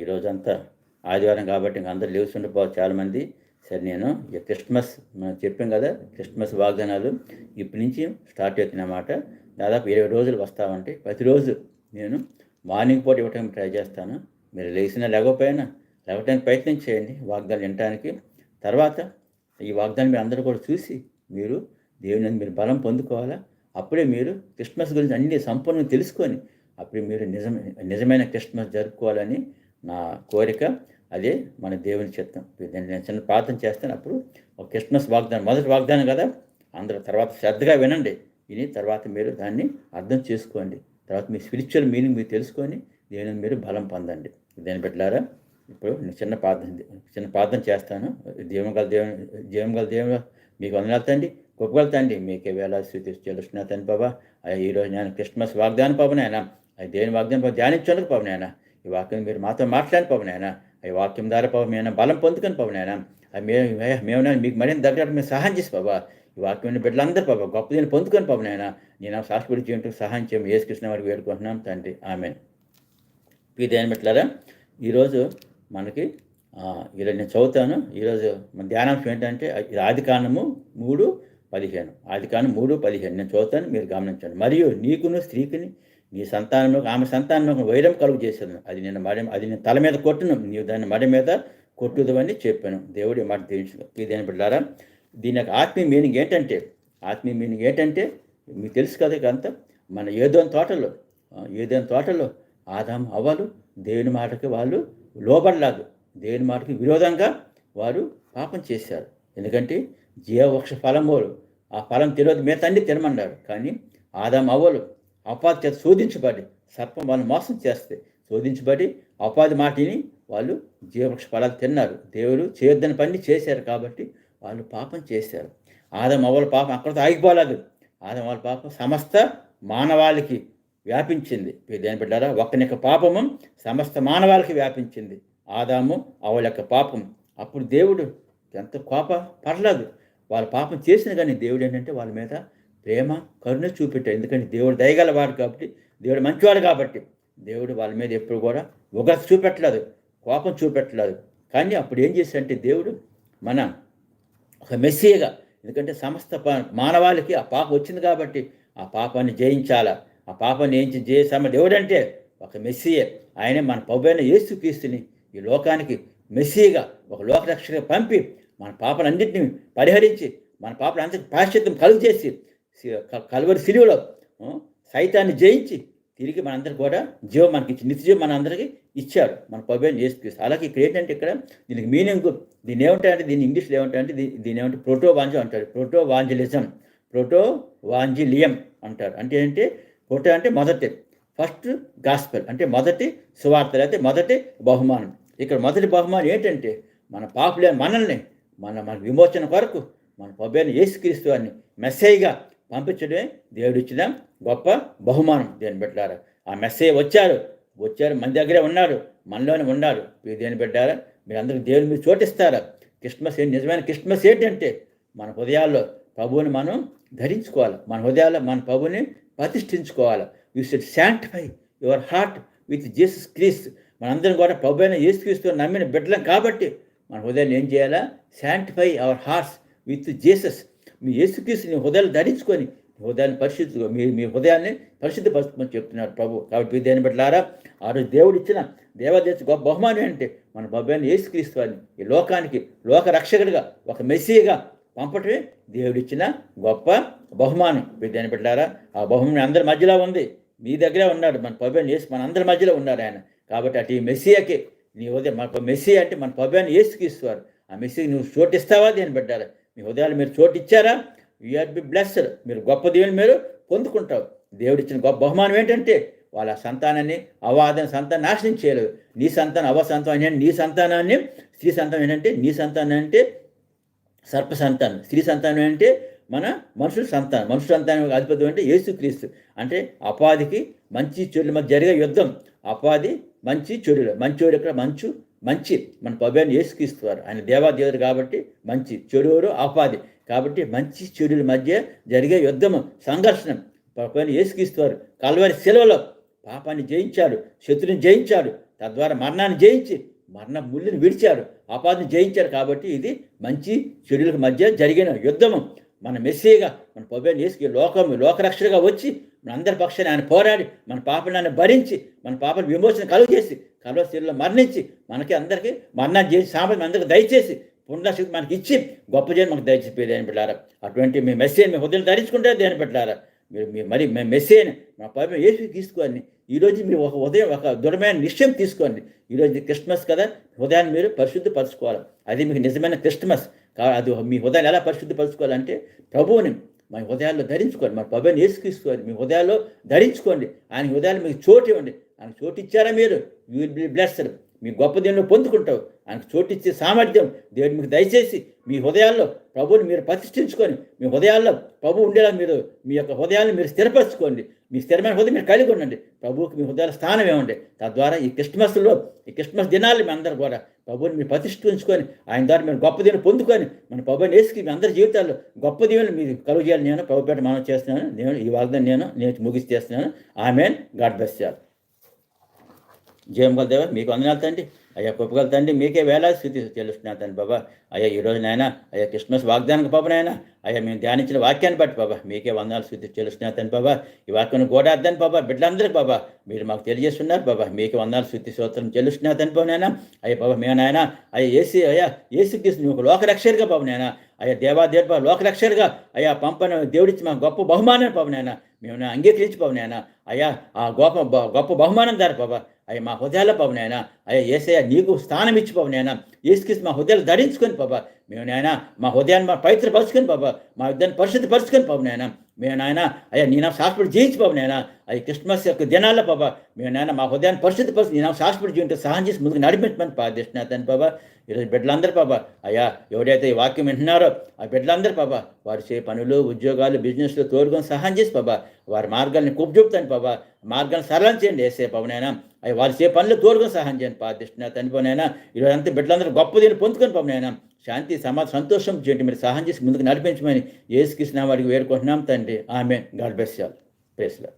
ఈరోజంతా ఆదివారం కాబట్టి ఇంక అందరు లీవ్స్ ఉండిపోవచ్చు చాలామంది. సరే నేను ఇక క్రిస్మస్ మనం చెప్పాం కదా క్రిస్మస్ వాగ్దానాలు ఇప్పటి నుంచి స్టార్ట్ అవుతున్నమాట దాదాపు ఇరవై రోజులు వస్తామంటే ప్రతిరోజు నేను మార్నింగ్ పూట ఇవ్వడానికి ట్రై చేస్తాను. మీరు లేచినా లేకపోయినా లేవటానికి ప్రయత్నం చేయండి వాగ్దానం వినటానికి. తర్వాత ఈ వాగ్దానం మీరు అందరూ కూడా చూసి మీరు దేవుని మీరు బలం పొందుకోవాలా? అప్పుడే మీరు క్రిస్మస్ గురించి అన్ని సంపూర్ణంగా తెలుసుకొని అప్పుడు మీరు నిజం నిజమైన క్రిస్మస్ జరుపుకోవాలని నా కోరిక అదే మన దేవుని చిత్తం. నేను నేను చిన్న ప్రార్థన చేస్తాను. అప్పుడు ఒక క్రిస్మస్ వాగ్దానం మొదటి వాగ్దానం కదా? అందరూ తర్వాత శ్రద్ధగా వినండి. విని తర్వాత మీరు దాన్ని అర్థం చేసుకోండి. తర్వాత మీ స్పిరిచువల్ మీనింగ్ మీరు తెలుసుకొని దేవుని మీరు బలం పొందండి. దేని పెట్టారా ఇప్పుడు నేను చిన్న ప్రార్థన చిన్న ప్రార్థన చేస్తాను. దేవుని గల దేవుని జీవం గల దేవుని మీకు వందనాలు తండ్రి. గొప్పగల మీకే వేళ స్థితి తెలుస్తున్నా తండ్రి బాబా. అయ్యా ఈరోజు నేను క్రిస్మస్ వాగ్దానం పాపనైనా అది దేని వాగ్దానం పాప ధ్యానించడానికి పాపనైనా ఈ వాక్యం మీరు మాతో మాట్లాడిన పాపనైనా ఈ వాక్యం ద్వారా పాపం మేము బలం పొందుకొని పాపనైనా అది మేము మేము మీకు మరింత దగ్గర మేము సహాయం చేసి బాబా ఈ వాక్యం బిడ్డలందరూ పాప గొప్ప దీన్ని పొందుకొని పాపనైనా నేను సాక్షిపడి జీవితం సహాయం చేయము ఏసుకృష్ణ వారికి వేడుకుంటున్నాం తండ్రి. ఆమె ఇది ఏం పెట్టారా ఈరోజు మనకి ఈరోజు నేను చదువుతాను. ఈరోజు మన ధ్యానాంశం ఏంటంటే ఇది ఆది కాండము మూడు పదిహేను. ఆది కాండం మూడు పదిహేను. నేను చదువుతాను మీరు గమనించండి. మరియు నీకును స్త్రీకిని నీ సంతానంలో ఆమె సంతానంలో వైరం కలుగు చేశాను అది నేను మడ అది నేను తల మీద కొట్టును. నీవు దాన్ని మడ మీద కొట్టుదని చెప్పాను. దేవుడి మాట దీవించు ఇదేని బిడ్డారా? దీని యొక్క ఆత్మీయ మీనింగ్ ఏంటంటే ఆత్మీయ మీనింగ్ ఏంటంటే మీకు తెలుసు కదా ఇకంతా మన ఏదోని తోటలో ఏదోని తోటలో ఆదాం అవ్వలు దేవుని మాటకి వాళ్ళు లోబడలేదు దేవుని మాటకి విరోధంగా వారు పాపం చేశారు. ఎందుకంటే జీవవృక్ష ఫలమోలు ఆ ఫలం తినదు మీ తండ్రి తినమన్నాడు కానీ ఆదాం అవ్వలు అపాధి చేత శోధించబడి సర్పం వాళ్ళని మోసం చేస్తే శోధించబడి అపాధి మాటిని వాళ్ళు జీవవృక్ష ఫలాలు తిన్నారు. దేవుడు చేయొద్దని పని చేశారు కాబట్టి వాళ్ళు పాపం చేశారు. ఆదం అవ్వల పాపం అక్కడితో ఆగిపోలేదు. ఆదం వాళ్ళ పాపం సమస్త మానవాళికి వ్యాపించింది. దేని బిడ్డారా ఒక్కని పాపము సమస్త మానవాళికి వ్యాపించింది. ఆదాము అవల యొక్క పాపం. అప్పుడు దేవుడు ఎంత కోప పర్లేదు వాళ్ళ పాపం చేసిన కానీ దేవుడు ఏంటంటే వాళ్ళ మీద ప్రేమ కరుణ చూపెట్టాడు ఎందుకంటే దేవుడు దయగలవాడు కాబట్టి దేవుడు మంచివాడు కాబట్టి దేవుడు వాళ్ళ మీద ఎప్పుడు కూడా ఉగ్రత చూపెట్టలేదు కోపం చూపెట్టలేదు. కానీ అప్పుడు ఏం చేశాడంటే దేవుడు మన ఒక మెస్సీగా ఎందుకంటే సమస్త మానవాళికి ఆ పాప వచ్చింది కాబట్టి ఆ పాపాన్ని జయించాలా? ఆ పాపాన్ని ఏం జయసమ దేవుడంటే ఒక మెస్సీయే. ఆయనే మన పౌబైన యేసుక్రీస్తుని ఈ లోకానికి మెస్సీగా ఒక లోకరక్షగా పంపి మన పాపలన్నింటినీ పరిహరించి మన పాపలందరికీ ప్రాశ్చిత్యం కలుగు చేసి కలువరి సిలువలో సైతాన్ని జయించి తిరిగి మనందరికి కూడా జీవం మనకి ఇచ్చి నిత్యజీవం మనందరికీ ఇచ్చాడు మన పవ్యం చేసుకొస్తే అలాగే ఇక్కడ ఏంటంటే ఇక్కడ దీనికి మీనింగ్ దీని ఏమంటాయంటే దీన్ని ఇంగ్లీష్లో ఏమంటాయంటే దీని ఏమంటే ప్రోటో వాంజం అంటారు. ప్రోటో వాంజలిజం ప్రోటో వాంజిలియం అంటారు. అంటే ఏంటంటే ప్రోటో అంటే మొదటి ఫస్ట్ గాస్పెల్. అంటే మొదటి సువార్త లేకపోతే మొదటి బహుమానం. ఇక్కడ మొదటి బహుమానం ఏంటంటే మన పాపులే మనల్ని మన మన విమోచన కొరకు మన పవ్యాన్ని ఏసుక్రీస్తు అని మెస్సేజ్గా పంపించడమే దేవుడు ఇచ్చిన గొప్ప బహుమానం దేని పెట్టారా ఆ మెస్సే వచ్చారు. వచ్చారు. మన దగ్గరే ఉన్నాడు మనలోనే ఉన్నాడు దేని పెట్టారా మీరు అందరికి దేవుని మీరు చోటిస్తారా? క్రిస్మస్ ఏంటి నిజమైన క్రిస్మస్ ఏంటంటే మన హృదయాల్లో ప్రభువుని మనం ధరించుకోవాలి. మన హృదయాల్లో మన ప్రభుని ప్రతిష్ఠించుకోవాలి. You should sanctify your heart with Jesus Kristu. మనందరం కూడా ప్రభు అయిన యేసుక్రీస్తు నమ్మిన బిడ్డలం కాబట్టి మన హృదయాన్ని ఏం చేయాలా? Sanctify our hearts with Jesus మీ యేసుక్రీస్తు నీ హృదయాలు ధరించుకొని హృదయాన్ని పరిశుద్ధి మీ మీ హృదయాన్ని పరిశుద్ధపరచమని చెప్తున్నారు ప్రభు. కాబట్టి దేని పెట్టారా ఆ రోజు దేవుడు ఇచ్చిన దేవదేశ గొప్ప బహుమానం అంటే మన బొబ్బాయిని యేసుక్రీస్తు అని ఈ లోకానికి లోక రక్షకుడిగా ఒక మెస్సీగా పంపటమే దేవుడిచ్చిన గొప్ప బహుమానం. దేని పెట్టారా ఆ బహుమానం అందరి మధ్యలో ఉంది. మీ దగ్గరే ఉన్నాడు. మన పబ్బాయిని వేసి మన అందరి మధ్యలో ఉన్నాడు ఆయన. కాబట్టి అటు ఈ మెస్సీయాకి నీ ఉదయం మన మెస్సీ అంటే మన పబ్బాయిని వేసుకిస్తారు ఆ మెస్సీకి నువ్వు చోటిస్తావా దేని పెట్టారా మీ ఉదయాలు మీరు చోటు ఇచ్చారా యూఆర్ బి బ్లెస్డ్ మీరు గొప్ప దేవుని మీరు పొందుకుంటారు. దేవుడిచ్చిన గొప్ప బహుమానం ఏంటంటే వాళ్ళ సంతానాన్ని అవాదని సంతానం నాశనం చేయలేదు. నీ సంతానం అవ సంతానం ఏంటంటే నీ సంతానాన్ని స్త్రీ సంతానం ఏంటంటే నీ సంతానం అంటే సర్ప సంతానం. స్త్రీ సంతానం అంటే మన మనుషుల సంతానం. మనుషుల సంతానం అధిపతి అంటే యేసుక్రీస్తు అంటే అపాధికి మంచి చెడుల మధ్య జరిగే యుద్ధం. అపాధి మంచి చెడులు. మంచోడు ఇక్కడ మంచు మంచి మన పవ్యాన్ని వేసుకిస్తున్నారు ఆయన దేవాదేవుడు కాబట్టి మంచి చెడువరు ఆపాది. కాబట్టి మంచి చెడుల మధ్య జరిగే యుద్ధము సంఘర్షణ. పవ్యాన్ని వేసుకిస్తున్నారు కలవరి శిలవలో పాపాన్ని జయించాడు శత్రుని జయించాడు తద్వారా మరణాన్ని జయించి మరణ ముళ్ళుని విడిచాడు అపాధిని జయించాడు. కాబట్టి ఇది మంచి చెడులకు మధ్య జరిగిన యుద్ధము. మన మెస్సీగా మన పొబేని వేసుకుని లోకం లోకరక్షణగా వచ్చి మన అందరి పక్షాన్ని ఆయన పోరాడి మన పాపనాన్ని భరించి మన పాపల విమోచన కలుగు చేసి కలవశీలలో మరణించి మనకి అందరికీ మరణాన్ని చేసి సామర్థ్యం అందరికీ దయచేసి పుణ్యశక్తి మనకి ఇచ్చి గొప్ప జనం మనకు దయచేసి దేని పెట్టారా అటువంటి మీ మెస్సేని మీ హృదయం ధరించుకుంటే దేని పెట్టారా మీరు మీ మరి మేము మెస్సేని మా పైన ఏసు తీసుకోండి. ఈరోజు మీరు ఒక ఉదయం ఒక దృఢమైన నిశ్చయం తీసుకోండి. ఈరోజు క్రిస్మస్ కదా హృదయాన్ని మీరు పరిశుద్ధపరచుకోవాలి. అది మీకు నిజమైన క్రిస్మస్. కా అది మీ హృదయాన్ని ఎలా పరిశుద్ధపరచుకోవాలంటే ప్రభువుని మా హృదయాల్లో ధరించుకోండి. మన ప్రభుని ఏసుక్రీసుకోండి మీ హృదయాల్లో ధరించుకోండి. ఆయన హృదయాలు మీకు చోటు ఇవ్వండి. ఆయన చోటు ఇచ్చారా మీరు? యూ విల్ బి బ్లెస్డ్ మీ గొప్ప దేవుని పొందుకుంటావు. ఆయనకు చోటిచ్చే సామర్థ్యం దేవుడు మీకు దయచేసి మీ హృదయాల్లో ప్రభువుని మీరు ప్రతిష్ఠించుకొని మీ హృదయాల్లో ప్రభు ఉండేలా మీరు మీ యొక్క హృదయాన్ని మీరు స్థిరపరచుకోండి. మీ స్థిరమైన హృదయం మీరు కలిగి ఉండండి. ప్రభువుకి మీ హృదయాల స్థానం ఏమండి తద్వారా ఈ క్రిస్మస్లో ఈ క్రిస్మస్ దినాలు మీ అందరూ కూడా ప్రభువుని మీరు ప్రతిష్ఠించుకొని ఆయన ద్వారా మీరు గొప్ప దేవుని పొందుకొని మన ప్రభుని వేసుకి మీ అందరి జీవితాల్లో గొప్ప దేవుని మీరు కలుగు చేయాలి నేను ప్రభుపేట మనం చేస్తున్నాను. నేను ఈ వాగ్దాన్ని నేను నేను ముగిసి చేస్తున్నాను. ఆమెన్. గాడ్ బెస్ట్ చేయాలి జయం కలుతావా మీకు వందనాలు తండ్రి. అయ్యా గొప్పగల తండ్రి. మీకే వేలాది స్థితి తెలుస్తున్నాను తండ్రి బాబా. అయ్యా ఈరోజు నాయన అయ్యా క్రిస్మస్ వాగ్దానికి పాప నాయన అయ్యా మేము ధ్యానించిన వాక్యాన్ని బట్టి బాబా మీకే వందనాలు స్థితి తెలుస్తున్నా తండ్రి బాబా. ఈ వాక్యాన్ని గోడార్థాన్ని బాబా బిడ్డలందరికీ బాబా మీరు మాకు తెలియజేస్తున్నారు బాబా. మీకే వందనాలు స్థితి స్తోత్రం తెలుస్తున్నా తండ్రి బాబు నాయన. అయ్యా బాబా మేము నాయన అయ్యా ఏసీ అయ్యా ఏసీ తీసుకుని ఒక లోకరక్షరుగా బాబు నాయన. అయ్యా దేవాదేవ లోకరక్షరుగా అయ్యా పంపన దేవుడిచ్చి మా గొప్ప బహుమానం పాప నాయన మేము అంగీకరించి బాబు నాయన. అయ్యా ఆ గొప్ప బ- గొప్ప బహుమానం దారి బాబా అయ్యా మా హృదయాల పాప నాయన అయ్యా ఏసయ్య నీకు స్థానం ఇచ్చి పాప నాయన ఏసుకిసి మా హృదయాలు ధరించుకొని బాబా మేము నాయన మా హృదయాన్ని మా పవిత్ర పరుచుకొని బాబా మా యుద్ధాన్ని పరిశుద్ధి పరుచుకొని పాప నాయన. మేము నాయన అయ్యా నీ నా శాశ్వత జీవించి బాబు నాయన. అయ్యి క్రిస్మస్ యొక్క దినాల్లో బాబా మేము నాయన మా హృదయాన్ని పరిశుద్ధి పరిస్థితి నీ నా శాశ్వత జీవితం సహాయం చేసి ముందుకు నడిపించమని ప్రార్థిస్తున్నాను బాబా. ఈరోజు బిడ్డలందరూ బాబా అయ్యా ఎవరైతే ఈ వాక్యం వింటున్నారో ఆ బిడ్డలందరూ బాబా వారు చే పనులు ఉద్యోగాలు బిజినెస్లు తోడుకొని సహాయం చేసి బాబా వారి మార్గాల్ని చూపుతాను బాబా. మార్గాన్ని సరళం చేయండి వేసే పవనైనా అవి వారు చే పనులు తోడుకొని సహాయం చేయండి ప్రార్థిస్తున్నా తండ్రిపోనైనా ఈరోజు అంతా బిడ్డలందరూ గొప్ప దీన్ని పొందుకొని పవనైనా శాంతి సమాధ సంతోషం చేయండి. మీరు సహాయం చేసి ముందుకు నడిపించమని ఏసుకృష్ణ వాడికి వేడుకుంటున్నాం తండ్రి. ఆమె గాడ్ బెస్ ప్రేస్లో